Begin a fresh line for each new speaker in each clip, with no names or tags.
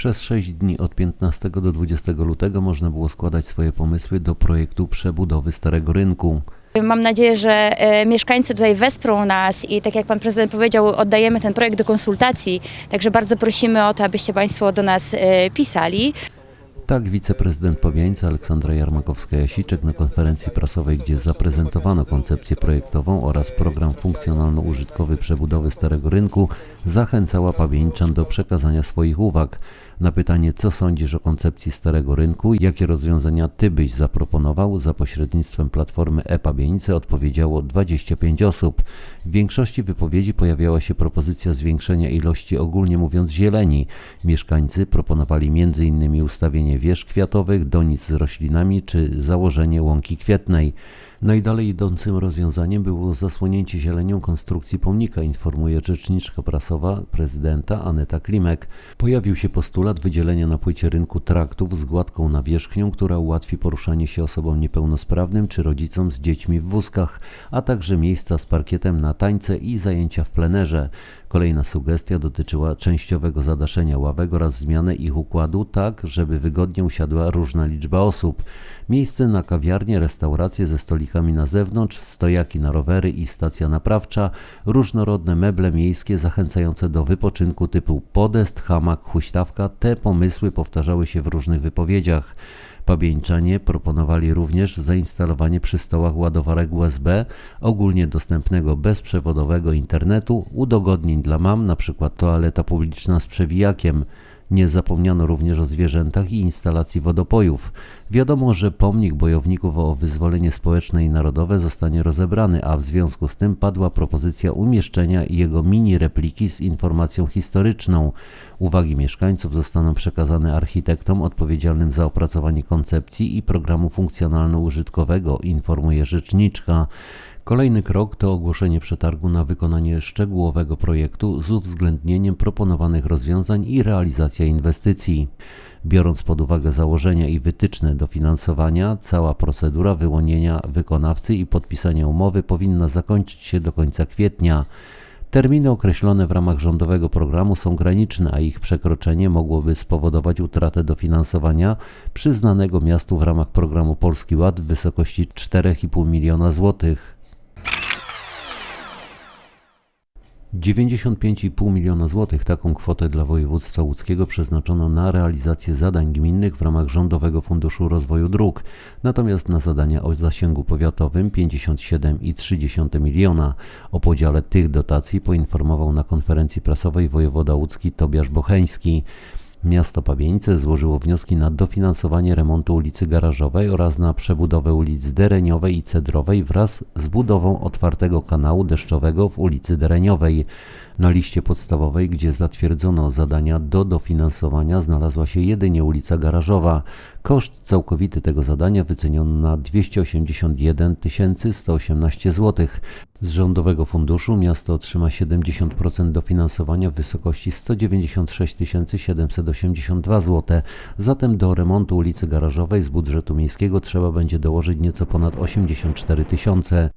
Przez 6 dni od 15 do 20 lutego można było składać swoje pomysły do projektu przebudowy Starego Rynku.
Mam nadzieję, że e, mieszkańcy tutaj wesprą nas i tak jak pan prezydent powiedział, oddajemy ten projekt do konsultacji. Także bardzo prosimy o to, abyście państwo do nas e, pisali.
Tak wiceprezydent Pabiańca Aleksandra Jarmakowska-Jasiczek na konferencji prasowej, gdzie zaprezentowano koncepcję projektową oraz program funkcjonalno-użytkowy przebudowy Starego Rynku, zachęcała Pabieńczan do przekazania swoich uwag. Na pytanie, co sądzisz o koncepcji Starego Rynku, jakie rozwiązania ty byś zaproponował, za pośrednictwem platformy e-Pabienice odpowiedziało 25 osób. W większości wypowiedzi pojawiała się propozycja zwiększenia ilości ogólnie mówiąc zieleni. Mieszkańcy proponowali m.in. ustawienie wież kwiatowych, donic z roślinami czy założenie łąki kwietnej. Najdalej idącym rozwiązaniem było zasłonięcie zielenią konstrukcji pomnika, informuje rzeczniczka prasowa prezydenta Aneta Klimek. Pojawił się postulat wydzielenia na płycie rynku traktów z gładką nawierzchnią, która ułatwi poruszanie się osobom niepełnosprawnym czy rodzicom z dziećmi w wózkach, a także miejsca z parkietem na tańce i zajęcia w plenerze. Kolejna sugestia dotyczyła częściowego zadaszenia ławek oraz zmiany ich układu tak, żeby wygodnie usiadła różna liczba osób. Miejsce na kawiarnię, restauracje ze stolikami na zewnątrz, stojaki na rowery i stacja naprawcza, różnorodne meble miejskie zachęcające do wypoczynku typu podest, hamak, huśtawka. Te pomysły powtarzały się w różnych wypowiedziach. Pabieńczanie proponowali również zainstalowanie przy stołach ładowarek USB, ogólnie dostępnego bezprzewodowego internetu, udogodnień dla mam, np. toaleta publiczna z przewijakiem. Nie zapomniano również o zwierzętach i instalacji wodopojów. Wiadomo, że pomnik bojowników o wyzwolenie społeczne i narodowe zostanie rozebrany, a w związku z tym padła propozycja umieszczenia jego mini repliki z informacją historyczną. Uwagi mieszkańców zostaną przekazane architektom odpowiedzialnym za opracowanie koncepcji i programu funkcjonalno-użytkowego, informuje rzeczniczka. Kolejny krok to ogłoszenie przetargu na wykonanie szczegółowego projektu z uwzględnieniem proponowanych rozwiązań i realizacja inwestycji. Biorąc pod uwagę założenia i wytyczne dofinansowania, cała procedura wyłonienia wykonawcy i podpisania umowy powinna zakończyć się do końca kwietnia. Terminy określone w ramach rządowego programu są graniczne, a ich przekroczenie mogłoby spowodować utratę dofinansowania przyznanego miastu w ramach programu Polski Ład w wysokości 4,5 miliona złotych. 95,5 miliona złotych taką kwotę dla województwa łódzkiego przeznaczono na realizację zadań gminnych w ramach Rządowego Funduszu Rozwoju Dróg, natomiast na zadania o zasięgu powiatowym 57,3 miliona. O podziale tych dotacji poinformował na konferencji prasowej wojewoda łódzki Tobiasz Bocheński. Miasto Pabienice złożyło wnioski na dofinansowanie remontu ulicy Garażowej oraz na przebudowę ulic Dereniowej i Cedrowej wraz z budową otwartego kanału deszczowego w ulicy Dereniowej. Na liście podstawowej, gdzie zatwierdzono zadania do dofinansowania, znalazła się jedynie ulica Garażowa. Koszt całkowity tego zadania wyceniono na 281 118 zł. Z rządowego funduszu miasto otrzyma 70% dofinansowania w wysokości 196 782 zł. Zatem do remontu ulicy Garażowej z budżetu miejskiego trzeba będzie dołożyć nieco ponad 84 tysiące.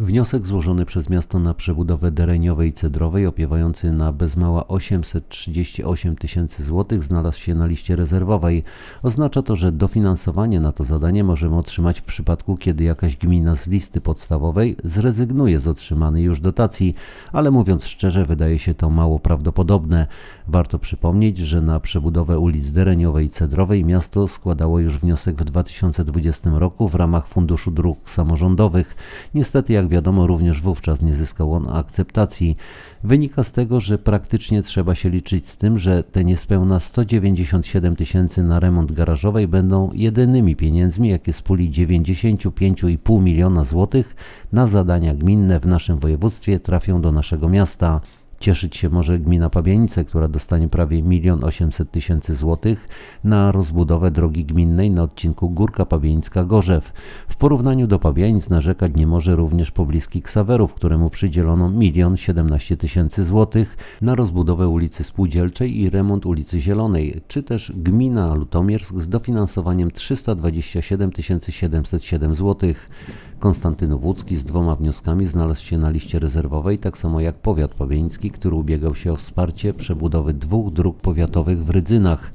Wniosek złożony przez miasto na przebudowę Dereniowej i Cedrowej, opiewający na bez mała 838 tysięcy złotych, znalazł się na liście rezerwowej. Oznacza to, że dofinansowanie na to zadanie możemy otrzymać w przypadku, kiedy jakaś gmina z listy podstawowej zrezygnuje z otrzymanej już dotacji, ale mówiąc szczerze, wydaje się to mało prawdopodobne. Warto przypomnieć, że na przebudowę ulic Dereniowej i Cedrowej miasto składało już wniosek w 2020 roku w ramach Funduszu Dróg Samorządowych. Niestety, jak wiadomo, również wówczas nie zyskał on akceptacji. Wynika z tego, że praktycznie trzeba się liczyć z tym, że te niespełna 197 tysięcy na remont garażowej będą jedynymi pieniędzmi, jakie z puli 95,5 miliona złotych na zadania gminne w naszym województwie trafią do naszego miasta. Cieszyć się może gmina Pabianice, która dostanie prawie 1 800 tysięcy złotych na rozbudowę drogi gminnej na odcinku Górka Pabieńska-Gorzew. W porównaniu do Pabianic narzekać nie może również pobliski Ksawerów, któremu przydzielono 1 17 tysięcy złotych na rozbudowę ulicy Spółdzielczej i remont ulicy Zielonej, czy też gmina Lutomiersk z dofinansowaniem 327 707 złotych. Konstantynów Łódzki z dwoma wnioskami znalazł się na liście rezerwowej, tak samo jak powiat pabieński, który ubiegał się o wsparcie przebudowy dwóch dróg powiatowych w Rydzynach.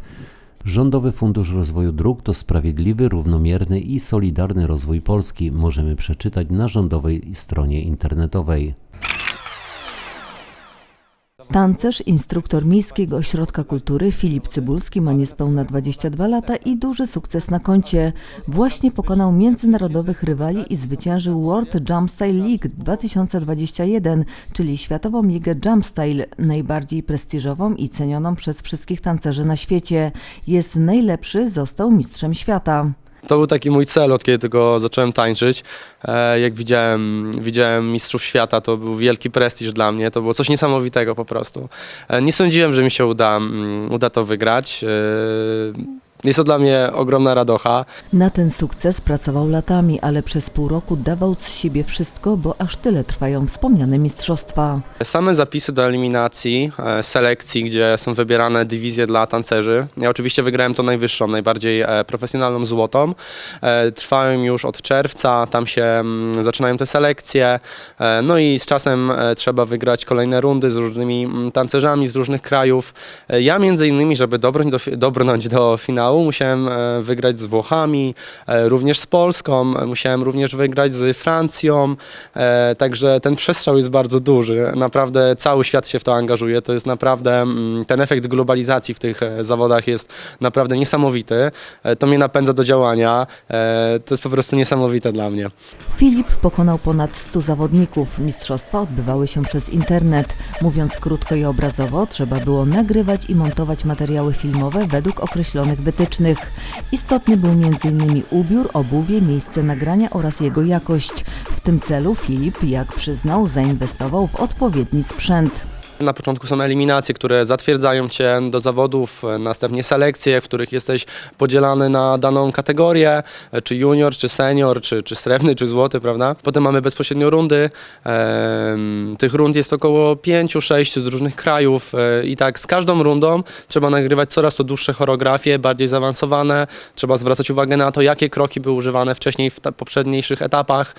Rządowy Fundusz Rozwoju Dróg to sprawiedliwy, równomierny i solidarny rozwój Polski. Możemy przeczytać na rządowej stronie internetowej.
Tancerz, instruktor Miejskiego Ośrodka Kultury Filip Cybulski ma niespełna 22 lata i duży sukces na koncie. Właśnie pokonał międzynarodowych rywali i zwyciężył World Jump Style League 2021, czyli Światową Ligę Jump Style, najbardziej prestiżową i cenioną przez wszystkich tancerzy na świecie. Jest najlepszy, został mistrzem świata.
To był taki mój cel, od kiedy tylko zacząłem tańczyć. E, Jak widziałem, widziałem Mistrzów Świata, to był wielki prestiż dla mnie, to było coś niesamowitego po prostu. E, Nie sądziłem, że mi się uda, mm, uda to wygrać. E, Jest to dla mnie ogromna radocha.
Na ten sukces pracował latami, ale przez pół roku dawał z siebie wszystko, bo aż tyle trwają wspomniane mistrzostwa.
Same zapisy do eliminacji, e, selekcji, gdzie są wybierane dywizje dla tancerzy. Ja oczywiście wygrałem tą najwyższą, najbardziej e, profesjonalną złotą. E, Trwają już od czerwca, tam się mm, zaczynają te selekcje. E, No i z czasem e, trzeba wygrać kolejne rundy z różnymi mm, tancerzami z różnych krajów. E, Ja między innymi, żeby dobrnąć do, fi- dobrnąć do finału, musiałem e, wygrać z Włochami, e, również z Polską, e, musiałem również wygrać z Francją. Także ten przestrzał jest bardzo duży. Naprawdę cały świat się w to angażuje. To jest naprawdę mm, ten efekt globalizacji w tych zawodach jest naprawdę niesamowity. To mnie napędza do działania. To jest po prostu niesamowite dla mnie.
Filip pokonał ponad 100 zawodników. Mistrzostwa odbywały się przez internet. Mówiąc krótko i obrazowo, trzeba było nagrywać i montować materiały filmowe według określonych wytycznych. Istotny był m.in. ubiór, obuwie, miejsce nagrania oraz jego jakość. W tym celu Filip, jak przyznał, zainwestował w odpowiedni sprzęt.
Na początku są eliminacje, które zatwierdzają cię do zawodów, e, następnie selekcje, w których jesteś podzielany na daną kategorię, e, czy junior, czy senior, czy, czy srebrny, czy złoty, prawda? Potem mamy bezpośrednio rundy. Tych rund jest około 5-6 z różnych krajów e, i tak z każdą rundą trzeba nagrywać coraz to dłuższe choreografie, bardziej zaawansowane. Trzeba zwracać uwagę na to, jakie kroki były używane wcześniej w poprzedniejszych etapach.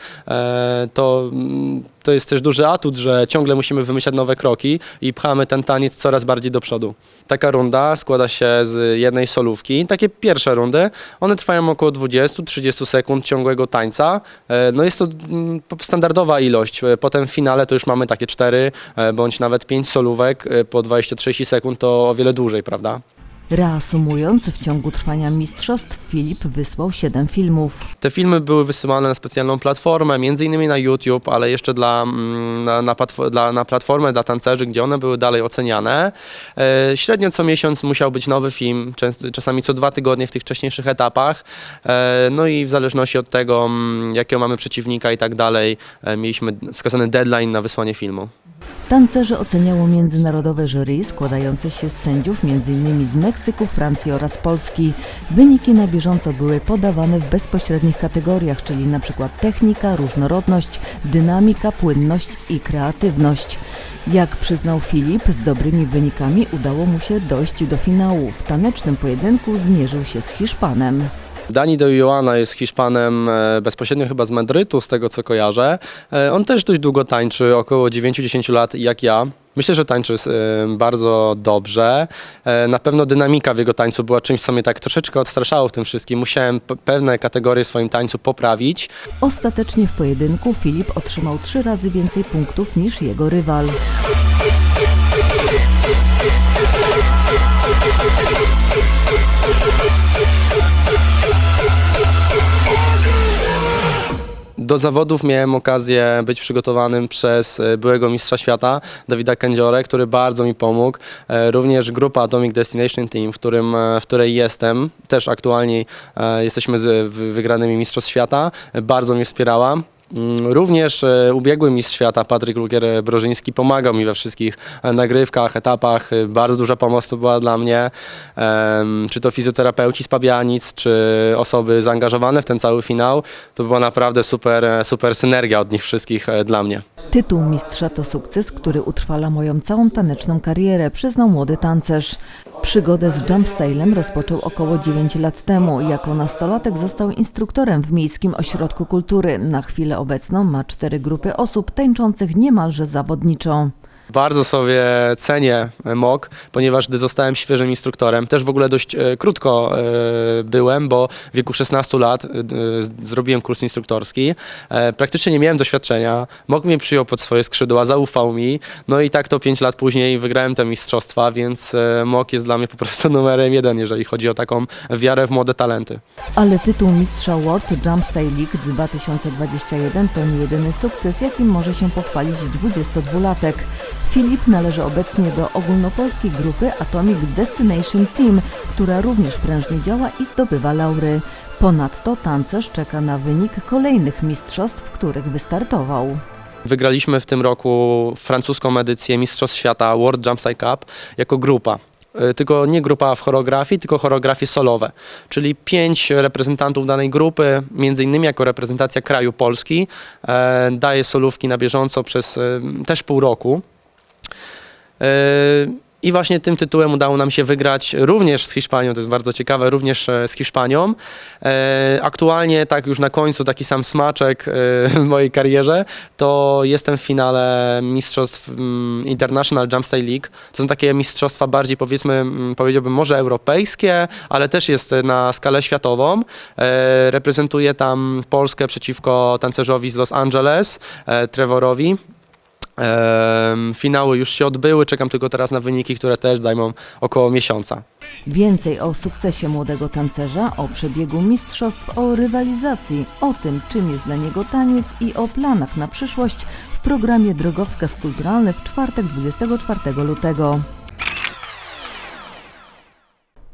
To, mm, to jest też duży atut, że ciągle musimy wymyślać nowe kroki i pchamy ten taniec coraz bardziej do przodu. Taka runda składa się z jednej solówki. Takie pierwsze rundy, one trwają około 20-30 sekund ciągłego tańca. E, No jest to mm, standardowa ilość. E, Potem w finale to już mamy takie 4 bądź nawet 5 solówek e, po 20-30 sekund, to o wiele dłużej, prawda?
Reasumując, w ciągu trwania mistrzostw Filip wysłał 7 filmów.
Te filmy były wysyłane na specjalną platformę, między innymi na YouTube, ale jeszcze dla, mm, na, na, dla, na platformę dla tancerzy, gdzie one były dalej oceniane. E, średnio co miesiąc musiał być nowy film, czasami co dwa tygodnie w tych wcześniejszych etapach. E, no i w zależności od tego, mm, jakiego mamy przeciwnika i tak dalej, e, mieliśmy wskazany deadline na wysłanie filmu.
Tancerzy oceniało międzynarodowe jury składające się z sędziów m.in. z Meksyku, Francji oraz Polski. Wyniki na bieżąco były podawane w bezpośrednich kategoriach, czyli np. technika, różnorodność, dynamika, płynność i kreatywność. Jak przyznał Filip, z dobrymi wynikami udało mu się dojść do finału. W tanecznym pojedynku zmierzył się z Hiszpanem.
Dani de Joana jest Hiszpanem e, bezpośrednio chyba z Madrytu, z tego co kojarzę. E, On też dość długo tańczy, około 9-10 lat jak ja. Myślę, że tańczy e, bardzo dobrze. Na pewno dynamika w jego tańcu była czymś, co mnie tak troszeczkę odstraszało w tym wszystkim. Musiałem pewne kategorie w swoim tańcu poprawić.
Ostatecznie w pojedynku Filip otrzymał trzy razy więcej punktów niż jego rywal.
Do zawodów miałem okazję być przygotowanym przez e, byłego mistrza świata, Dawida Kędziorę, który bardzo mi pomógł. E, Również grupa Atomic Destination Team, w, którym, e, w której jestem, też aktualnie jesteśmy z wygranymi mistrzostw świata, bardzo mnie wspierała. Mm, Również e, ubiegły mistrz świata Patryk Lukier-Brożyński pomagał mi we wszystkich e, nagrywkach, etapach. E, Bardzo duża pomoc to była dla mnie. Czy to fizjoterapeuci z Pabianic, czy osoby zaangażowane w ten cały finał. To była naprawdę super, super synergia od nich wszystkich dla mnie.
Tytuł mistrza to sukces, który utrwala moją całą taneczną karierę, przyznał młody tancerz. Przygodę z jumpstylem rozpoczął około 9 lat temu. Jako nastolatek został instruktorem w Miejskim Ośrodku Kultury. Na chwilę obecną ma cztery grupy osób tańczących niemalże zawodniczo.
Bardzo sobie cenię MOK, ponieważ gdy zostałem świeżym instruktorem, też w ogóle dość e, krótko e, byłem, bo w wieku 16 lat e, zrobiłem kurs instruktorski. E, praktycznie nie miałem doświadczenia. MOK mnie przyjął pod swoje skrzydła, zaufał mi, no i tak to 5 lat później wygrałem te mistrzostwa, więc e, MOK jest dla mnie po prostu numerem jeden, jeżeli chodzi o taką wiarę w młode talenty.
Ale tytuł mistrza World Jump Style League 2021 to nie jedyny sukces, jakim może się pochwalić 22-latek. Filip należy obecnie do ogólnopolskiej grupy Atomic Destination Team, która również prężnie działa i zdobywa laury. Ponadto tancerz czeka na wynik kolejnych mistrzostw, w których wystartował.
Wygraliśmy w tym roku francuską edycję Mistrzostw Świata World Jump Style Cup jako grupa. Y, Tylko nie grupa w choreografii, tylko choreografie solowe. Czyli pięć reprezentantów danej grupy, między innymi jako reprezentacja kraju Polski, e, daje solówki na bieżąco przez e, też pół roku. E, I właśnie tym tytułem udało nam się wygrać również z Hiszpanią, to jest bardzo ciekawe, również e, z Hiszpanią. E, Aktualnie, tak już na końcu, taki sam smaczek e, w mojej karierze, to jestem w finale mistrzostw mm, International Jump Style League. To są takie mistrzostwa bardziej, powiedzmy, mm, powiedziałbym może europejskie, ale też jest na skalę światową. Reprezentuję tam Polskę przeciwko tancerzowi z Los Angeles, Trevorowi. Finały już się odbyły, czekam tylko teraz na wyniki, które też zajmą około miesiąca.
Więcej o sukcesie młodego tancerza, o przebiegu mistrzostw, o rywalizacji, o tym, czym jest dla niego taniec i o planach na przyszłość w programie Drogowskaz Kulturalny w czwartek 24 lutego.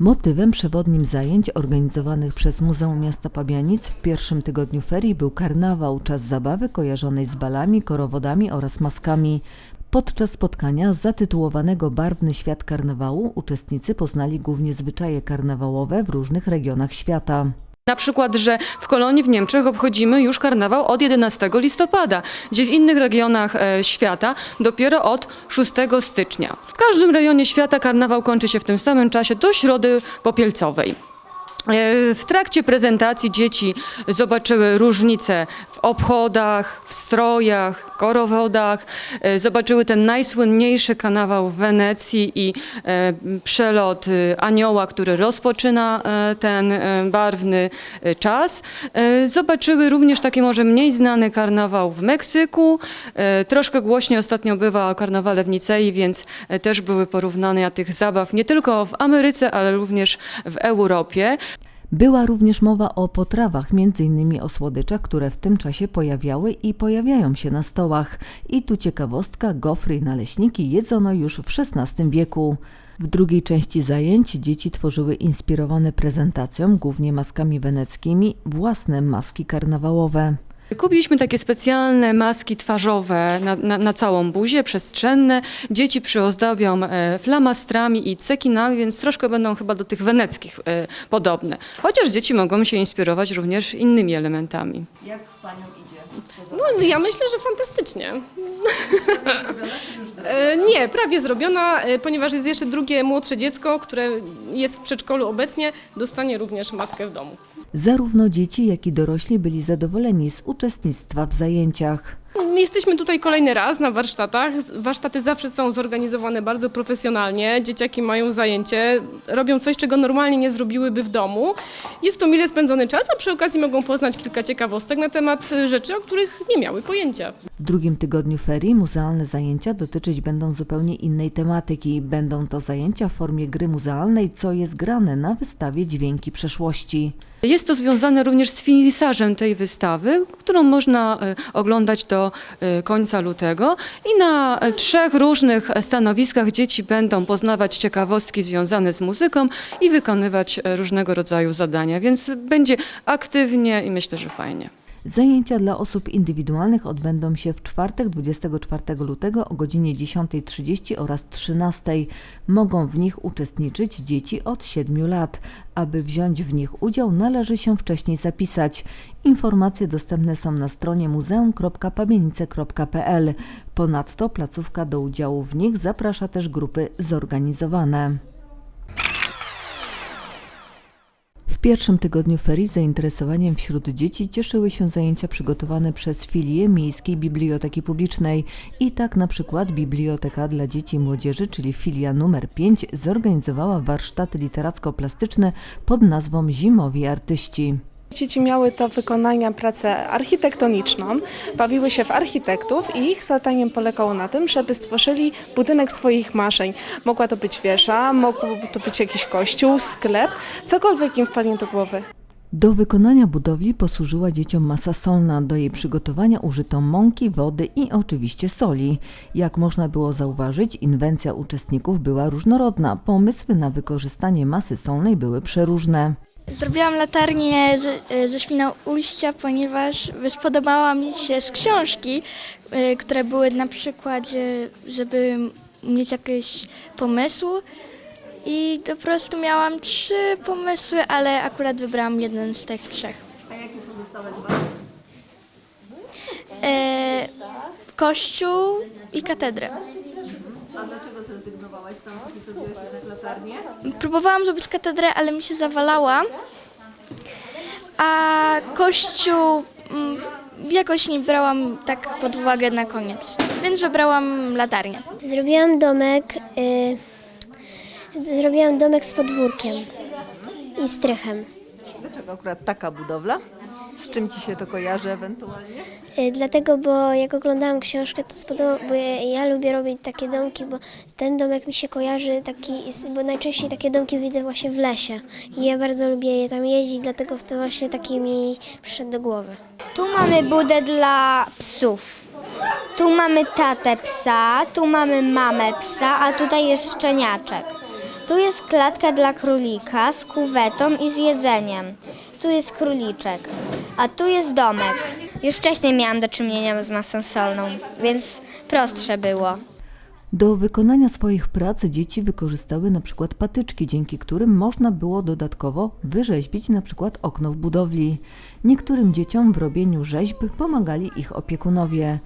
Motywem przewodnim zajęć organizowanych przez Muzeum Miasta Pabianic w pierwszym tygodniu ferii był karnawał, czas zabawy kojarzonej z balami, korowodami oraz maskami. Podczas spotkania zatytułowanego Barwny świat karnawału uczestnicy poznali głównie zwyczaje karnawałowe w różnych regionach świata.
Na przykład, że w Kolonii w Niemczech obchodzimy już karnawał od 11 listopada, gdzie w innych regionach e, świata dopiero od 6 stycznia. W każdym rejonie świata karnawał kończy się w tym samym czasie do środy popielcowej. E, W trakcie prezentacji dzieci zobaczyły różnice w obchodach, w strojach, korowodach. E, Zobaczyły ten najsłynniejszy karnawał w Wenecji i e, przelot e, anioła, który rozpoczyna ten barwny czas. Zobaczyły również taki może mniej znany karnawał w Meksyku. Troszkę głośniej ostatnio bywa o karnawale w Nicei, więc też były porównania tych zabaw nie tylko w Ameryce, ale również w Europie.
Była również mowa o potrawach, m.in. o słodyczach, które w tym czasie pojawiały i pojawiają się na stołach. I tu ciekawostka, gofry i naleśniki jedzono już w XVI wieku. W drugiej części zajęć dzieci tworzyły inspirowane prezentacją, głównie maskami weneckimi, własne maski karnawałowe.
Kupiliśmy takie specjalne maski twarzowe na, na, na całą buzię, przestrzenne. Dzieci przyozdabią e, flamastrami i cekinami, więc troszkę będą chyba do tych weneckich e, podobne. Chociaż dzieci mogą się inspirować również innymi elementami.
No ja myślę, że fantastycznie. E, Nie, prawie zrobiona, e, ponieważ jest jeszcze drugie młodsze dziecko, które jest w przedszkolu obecnie, dostanie również maskę w domu.
Zarówno dzieci, jak i dorośli byli zadowoleni z uczestnictwa w zajęciach.
Jesteśmy tutaj kolejny raz na warsztatach. Warsztaty zawsze są zorganizowane bardzo profesjonalnie. Dzieciaki mają zajęcie, robią coś, czego normalnie nie zrobiłyby w domu. Jest to mile spędzony czas, a przy okazji mogą poznać kilka ciekawostek na temat e, rzeczy, o których nie miały pojęcia.
W drugim tygodniu ferii muzealne zajęcia dotyczyć będą zupełnie innej tematyki. Będą to zajęcia w formie gry muzealnej, co jest grane na wystawie Dźwięki Przeszłości.
Jest to związane również z finisażem tej wystawy, którą można e, oglądać do e, końca lutego. I na e, trzech różnych stanowiskach dzieci będą poznawać ciekawostki związane z muzyką i wykonywać e, różnego rodzaju zadania, więc będzie aktywnie i myślę, że fajnie.
Zajęcia dla osób indywidualnych odbędą się w czwartek 24 lutego o godzinie 10.30 oraz 13.00. Mogą w nich uczestniczyć dzieci od 7 lat. Aby wziąć w nich udział należy się wcześniej zapisać. Informacje dostępne są na stronie muzeum.pamienice.pl. Ponadto placówka do udziału w nich zaprasza też grupy zorganizowane. W pierwszym tygodniu ferii zainteresowaniem wśród dzieci cieszyły się zajęcia przygotowane przez filię Miejskiej Biblioteki Publicznej. I tak na przykład Biblioteka dla Dzieci i Młodzieży, czyli filia numer 5, zorganizowała warsztaty literacko-plastyczne pod nazwą Zimowi Artyści.
Dzieci miały do wykonania pracę architektoniczną, bawiły się w architektów i ich zadaniem polegało na tym, żeby stworzyli budynek swoich marzeń. Mogła to być wieża, mógł to być jakiś kościół, sklep, cokolwiek im wpadnie do głowy.
Do wykonania budowli posłużyła dzieciom masa solna. Do jej przygotowania użyto mąki, wody i oczywiście soli. Jak można było zauważyć, inwencja uczestników była różnorodna. Pomysły na wykorzystanie masy solnej były przeróżne.
Zrobiłam latarnię z, ze Świnoujścia, ponieważ spodobała mi się z książki, y, które były na przykład, że- żeby mieć jakieś pomysły. I po prostu miałam trzy pomysły, ale akurat wybrałam jeden z tych trzech. A jakie pozostałe dwa? E, kościół i katedrę.
Zrobiłaś jednak latarnię?
Próbowałam zrobić katedrę, ale mi się zawalała. A kościół mm, jakoś nie brałam tak pod uwagę na koniec. Więc wybrałam latarnię.
Zrobiłam domek. Y, zrobiłam domek z podwórkiem i strychem.
Dlaczego akurat taka budowla? Z czym ci się to kojarzy ewentualnie?
Y, dlatego, bo jak oglądałam książkę, to spodobało, bo ja, ja lubię robić takie domki, bo ten domek mi się kojarzy taki, bo najczęściej takie domki widzę właśnie w lesie. I ja bardzo lubię je tam jeździć, dlatego to właśnie taki mi przyszedł do głowy.
Tu mamy budę dla psów. Tu mamy tatę psa, tu mamy mamę psa, a tutaj jest szczeniaczek. Tu jest klatka dla królika z kuwetą i z jedzeniem. Tu jest króliczek, a tu jest domek. Już wcześniej miałam do czynienia z masą solną, więc prostsze było.
Do wykonania swoich prac dzieci wykorzystały na przykład patyczki, dzięki którym można było dodatkowo wyrzeźbić na przykład okno w budowli. Niektórym dzieciom w robieniu rzeźb pomagali ich opiekunowie.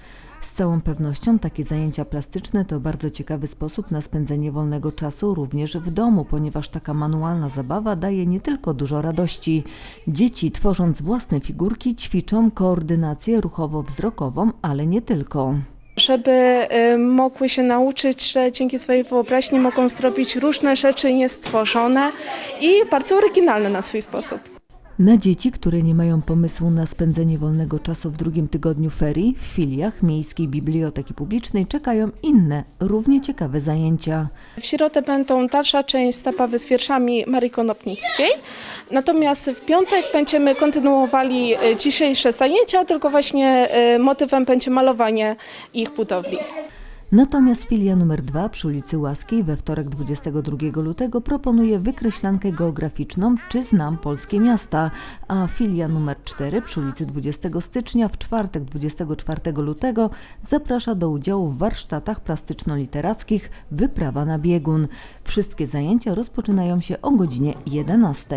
Z całą pewnością takie zajęcia plastyczne to bardzo ciekawy sposób na spędzenie wolnego czasu również w domu, ponieważ taka manualna zabawa daje nie tylko dużo radości. Dzieci tworząc własne figurki ćwiczą koordynację ruchowo-wzrokową, ale nie tylko.
Żeby y, mogły się nauczyć, że dzięki swojej wyobraźni mogą zrobić różne rzeczy niestworzone i bardzo oryginalne na swój sposób.
Na dzieci, które nie mają pomysłu na spędzenie wolnego czasu w drugim tygodniu ferii, w filiach Miejskiej Biblioteki Publicznej czekają inne, równie ciekawe zajęcia.
W środę będą dalsza część zabawy z wierszami Marii Konopnickiej. Natomiast w piątek będziemy kontynuowali y, dzisiejsze zajęcia, tylko właśnie y, motywem będzie malowanie ich budowli.
Natomiast filia numer 2 przy ulicy Łaskiej we wtorek 22 lutego proponuje wykreślankę geograficzną Czy znam polskie miasta, a filia numer 4 przy ulicy 20 stycznia w czwartek 24 lutego zaprasza do udziału w warsztatach plastyczno-literackich Wyprawa na biegun. Wszystkie zajęcia rozpoczynają się o godzinie 11.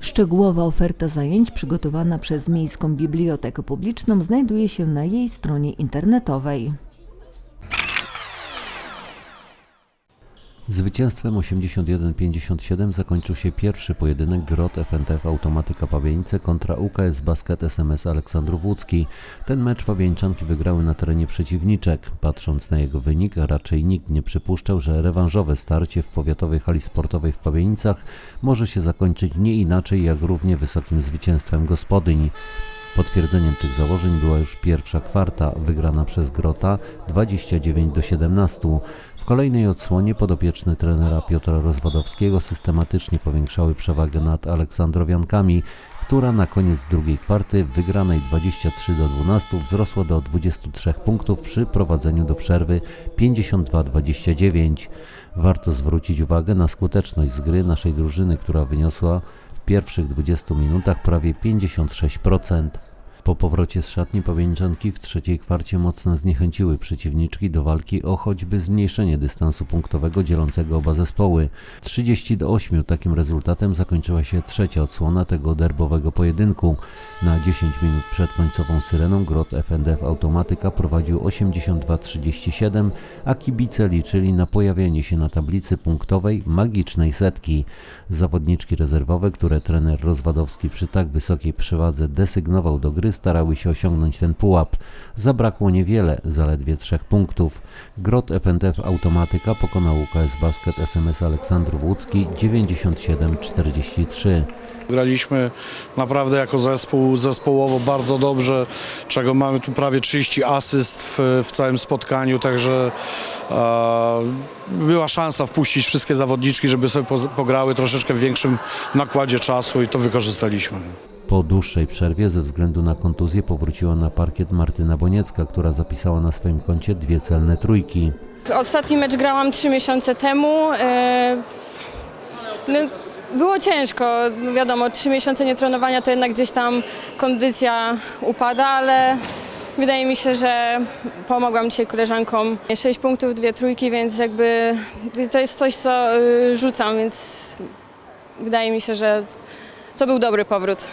Szczegółowa oferta zajęć przygotowana przez Miejską Bibliotekę Publiczną znajduje się na jej stronie internetowej.
Zwycięstwem 81-57 zakończył się pierwszy pojedynek Grot FNTF Automatyka Pabianice kontra UKS Basket SMS Aleksandrów Łódzki. Ten mecz Pabiańczanki wygrały na terenie przeciwniczek. Patrząc na jego wynik, raczej nikt nie przypuszczał, że rewanżowe starcie w powiatowej hali sportowej w Pabianicach może się zakończyć nie inaczej jak równie wysokim zwycięstwem gospodyń. Potwierdzeniem tych założeń była już pierwsza kwarta, wygrana przez Grota 29 do 17. Kolejnej odsłonie podopieczne trenera Piotra Rozwadowskiego systematycznie powiększały przewagę nad Aleksandrowiankami, która na koniec drugiej kwarty wygranej 23 do 12 wzrosła do 23 punktów przy prowadzeniu do przerwy 52-29. Warto zwrócić uwagę na skuteczność z gry naszej drużyny, która wyniosła w pierwszych 20 minutach prawie 56%. Po powrocie z szatni pamięczanki w trzeciej kwarcie mocno zniechęciły przeciwniczki do walki o choćby zmniejszenie dystansu punktowego dzielącego oba zespoły. 30 do 8 takim rezultatem zakończyła się trzecia odsłona tego derbowego pojedynku. Na 10 minut przed końcową syreną Grot FNDF Automatyka prowadził 82-37, a kibice liczyli na pojawienie się na tablicy punktowej magicznej setki. Zawodniczki rezerwowe, które trener Rozwadowski przy tak wysokiej przewadze desygnował do gry, starały się osiągnąć ten pułap. Zabrakło niewiele, zaledwie trzech punktów. Grot FNDF Automatyka pokonał UKS Basket SMS Aleksandrów Łódzki 97-43.
Graliśmy naprawdę jako zespół, zespołowo bardzo dobrze, czego mamy tu prawie 30 asyst w, w całym spotkaniu, także e, była szansa wpuścić wszystkie zawodniczki, żeby sobie pograły troszeczkę w większym nakładzie czasu i to wykorzystaliśmy.
Po dłuższej przerwie ze względu na kontuzję powróciła na parkiet Martyna Boniecka, która zapisała na swoim koncie dwie celne trójki.
Ostatni mecz grałam trzy miesiące temu. e, No, było ciężko, wiadomo, trzy miesiące nietrenowania to jednak gdzieś tam kondycja upada, ale wydaje mi się, że pomogłam dzisiaj koleżankom. Sześć punktów, dwie trójki, więc jakby to jest coś, co y, rzucam, więc wydaje mi się, że to był dobry powrót.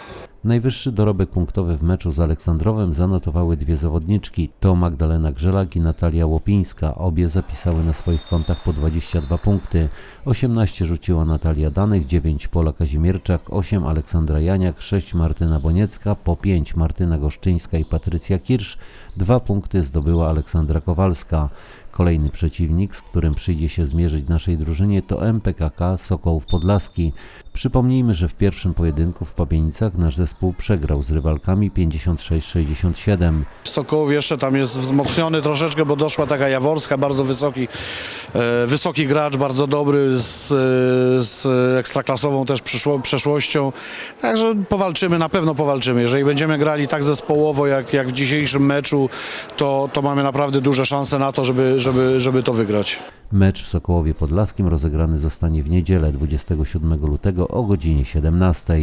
Najwyższy dorobek punktowy w meczu z Aleksandrowem zanotowały dwie zawodniczki. To Magdalena Grzelak i Natalia Łopińska. Obie zapisały na swoich kontach po 22 punkty. 18 rzuciła Natalia Danych, 9 Pola Kazimierczak, 8 Aleksandra Janiak, 6 Martyna Boniecka, po 5 Martyna Goszczyńska i Patrycja Kirsz. Dwa punkty zdobyła Aleksandra Kowalska. Kolejny przeciwnik, z którym przyjdzie się zmierzyć naszej drużynie to MPKK Sokołów Podlaski. Przypomnijmy, że w pierwszym pojedynku w Pabienicach nasz zespół przegrał z rywalkami 56-67.
Sokołów jeszcze tam jest wzmocniony troszeczkę, bo doszła taka Jaworska, bardzo wysoki, e, wysoki gracz, bardzo dobry, z, z ekstraklasową też przyszło, przeszłością. Także powalczymy, na pewno powalczymy. Jeżeli będziemy grali tak zespołowo jak, jak w dzisiejszym meczu, to, to mamy naprawdę duże szanse na to, żeby, żeby, żeby to wygrać.
Mecz w Sokołowie Podlaskim rozegrany zostanie w niedzielę 27 lutego o godzinie 17.